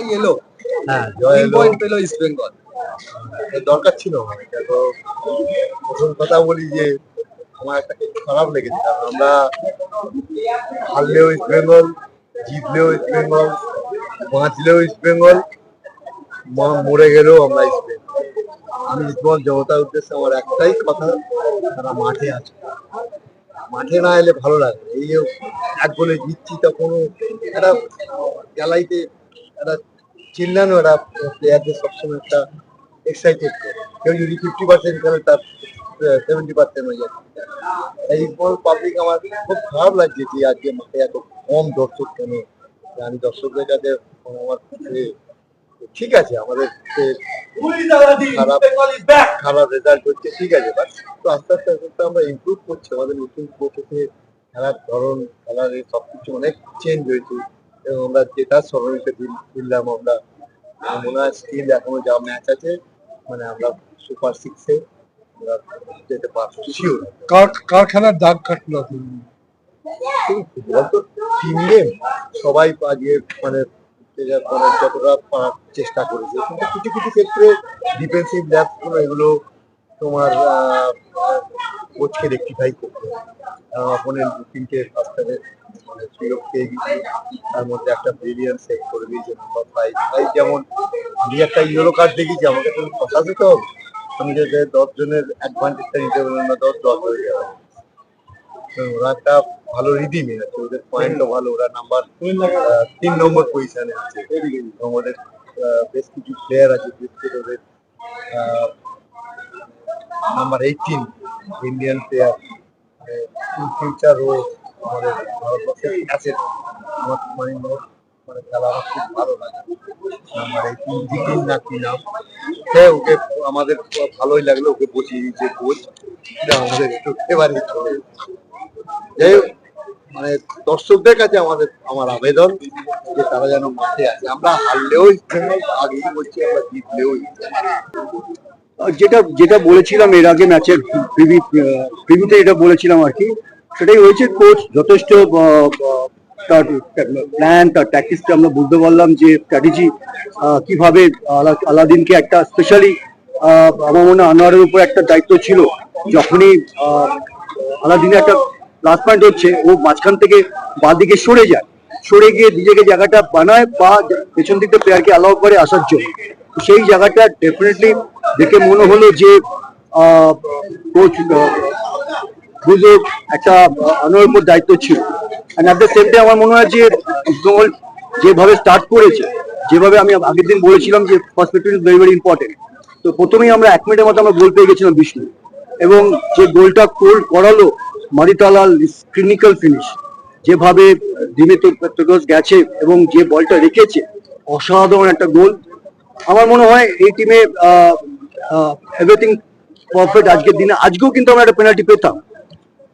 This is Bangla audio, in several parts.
জয় এলো। হ্যাঁ জয় তিন পয়েন্ট পেল ইস্ট বেঙ্গল দরকার ছিল তো প্রথম কথা বলি যে আমার একটা খারাপ লেগেছে আমরা হারলেও ইস্ট বেঙ্গল জিতলেও ইস্ট বেঙ্গল বাঁচলেও ইস্ট বেঙ্গল মরে গেলেও আমরা ইস্ট বেঙ্গল আমি ইস্টবেঙ্গল জনতার উদ্দেশ্যে আমার একটাই কথা তারা মাঠে আছে। মাঠে না এলে ভালো লাগে এই যে এক বলে জিতছি তা কোনো একটা গ্যালাইতে একটা চিল্লানো একটা প্লেয়ারদের সবসময় একটা এক্সাইটেড করে। কেউ যদি ফিফটি পার্সেন্ট খেলে তার সেভেন্টি পার্সেন্ট হয়ে যাচ্ছে এই বল পাবলিক আমার খুব খারাপ লাগছে যে আজকে মাঠে এত কম দর্শক কেন? আমি দর্শকদের কাছে আমার ঠিক আছে, আমাদের খারাপ খারাপ রেজাল্ট হচ্ছে, ঠিক আছে তো আস্তে আস্তে আস্তে আমরা ইম্প্রুভ করছি। আমাদের নতুন কোচে খেলার ধরন, খেলার সবকিছু অনেক চেঞ্জ হয়েছে। এবং আমরা যেটা স্মরণীতে ফিরলাম আমরা মনে হয় স্টিল এখনও যা ম্যাচ আছে মানে আমরা সুপার সিক্সে আমরা যেতে পারছি। শিওর কার খেলার দাগ কাটলো ফুটবল তো টিম গেম সবাই আজকে মানে মানে যতটা পারার চেষ্টা করেছে কিন্তু কিছু কিছু ক্ষেত্রে ডিফেন্সিভ ল্যাপসগুলো এগুলো তোমার কোচকে রেক্টিফাই করতে হবে অপোনেন্ট তিনটে ফার্স্ট মানে সুযোগ পেয়ে গেছে তার মধ্যে একটা ব্রিলিয়ান্ট সেভ করে দিয়েছে নাম্বার ফাইভ ফাইভ যেমন আমি একটা ইয়েলো কার্ড দেখেছি আমাকে তো ফসাতে তো হবে। আমি যে দশ জনের অ্যাডভান্টেজটা নিতে পারলাম না দশ দশ হয়ে যাবে ওরা একটা ভালো রিদিমে আছে ওদের পয়েন্টও ভালো ওরা নাম্বার তিন নম্বর পজিশনে আছে। আমাদের আহ, বেশ কিছু প্লেয়ার আছে বিশেষ ওদের number eighteen Indian player in future ও আমাদের ভারতবর্ষের আছে আমার মানে মানে খেলা আমার খুব ভালো লাগে। নাম্বার এইটিন জিটিন না কি নাম হ্যাঁ ওকে আমাদের ভালোই লাগল ওকে বসিয়ে দিয়েছে কোচ আমাদের একটু ফেভারিট যাই হোক মানে দর্শকদের কাছে আমাদের, আমার আবেদন যে তারা যেন মাঠে আছে আমরা হারলেও আগেই বলছি, আমরা জিতলেও। যেটা যেটা বলেছিলাম এর আগে ম্যাচের প্রিভিউতে যেটা বলেছিলাম আর কি সেটাই হয়েছে কোচ যথেষ্ট তার প্ল্যান তার ট্যাকটিক্সটা আমরা বুঝতে পারলাম যে স্ট্র্যাটেজি কীভাবে আলা- আলাদিনকে একটা স্পেশালি আমার মনে আনোয়ারের উপর একটা দায়িত্ব ছিল। যখনই আহ, আলাদিনের একটা প্লাস পয়েন্ট হচ্ছে ও মাঝখান থেকে বাঁ দিকে সরে যায়। সরে গিয়ে নিজেকে জায়গাটা বানায় বা পেছন দিকটা প্লেয়ারকে অ্যালাউ করে আসার জন্য। সেই জায়গাটা ডেফিনেটলি দেখে মনে হলো যে কোচ বুঝো একটা আনোয়ার উপর দায়িত্ব ছিল। অ্যান্ড অ্যাট দ্য আমার মনে হয় যে ইস্টবেঙ্গল যেভাবে স্টার্ট করেছে, যেভাবে আমি আগের দিন বলেছিলাম যে fifteen is very very important তো প্রথমেই আমরা এক মিনিটের মতো আমরা গোল পেয়ে গেছিলাম বিষ্ণু। এবং যে গোলটা কোল করালো মারিতালাল ক্লিনিক্যাল ফিনিশ যেভাবে দিমিত্র পেট্রোস গেছে এবং যে বলটা রেখেছে, অসাধারণ একটা গোল আমার মনে হয় এই টিমে এভরিথিং পারফেক্ট আজকের দিনে। আজকেও কিন্তু আমরা একটা পেনাল্টি পেতাম।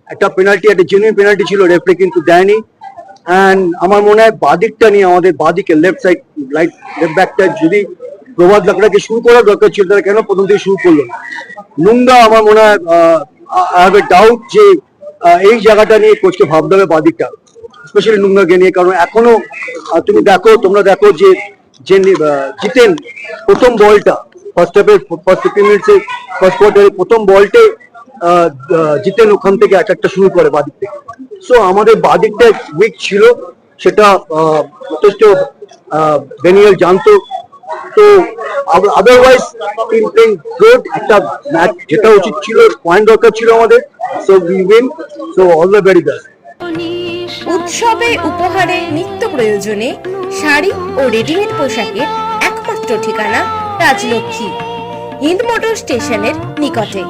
একটা পেনাল্টি একটা জেনুইন পেনাল্টি ছিল রেফারি কিন্তু দেয়নি। অ্যান্ড আমার মনে হয় বাদিকটা নিয়ে আমাদের বাদিকে লেফট সাইড রাইট লেফট ব্যাকটা যদি প্রভাত লাকড়াকে শুরু করার দরকার ছিল তারা কেন প্রথম থেকে শুরু করল নুঙ্গা আমার মনে হয় আই হ্যাভ এ ডাউট যে এই জায়গাটা নিয়ে কোচকে ভাবতে হবে বাদিকটা স্পেশালি নুঙ্গাকে নিয়ে, কারণ এখনও তুমি দেখো, তোমরা দেখো যে যে জিতেন প্রথম বলটা ফার্স্ট হাফের ফার্স্ট ফিফটি মিনিটসে ফার্স্ট কোয়ার্টারে প্রথম বলটে জিতেন ওখান থেকে অ্যাটাকটা শুরু করে বাদিক থেকে। সো আমাদের বাদিকটা উইক ছিল, সেটা যথেষ্ট ড্যানিয়েল জানতো। তো আদারওয়াইজ টিম প্লেইং গুড একটা ম্যাচ যেটা উচিত ছিল পয়েন্ট দরকার ছিল আমাদের। So we win so all the very best উৎসবে উপহারে নিত্য প্রয়োজনে শাড়ি ও রেডিমেড পোশাকের একমাত্র ঠিকানা রাজলক্ষ্মী, হিন্দ মোটর স্টেশনের নিকটে।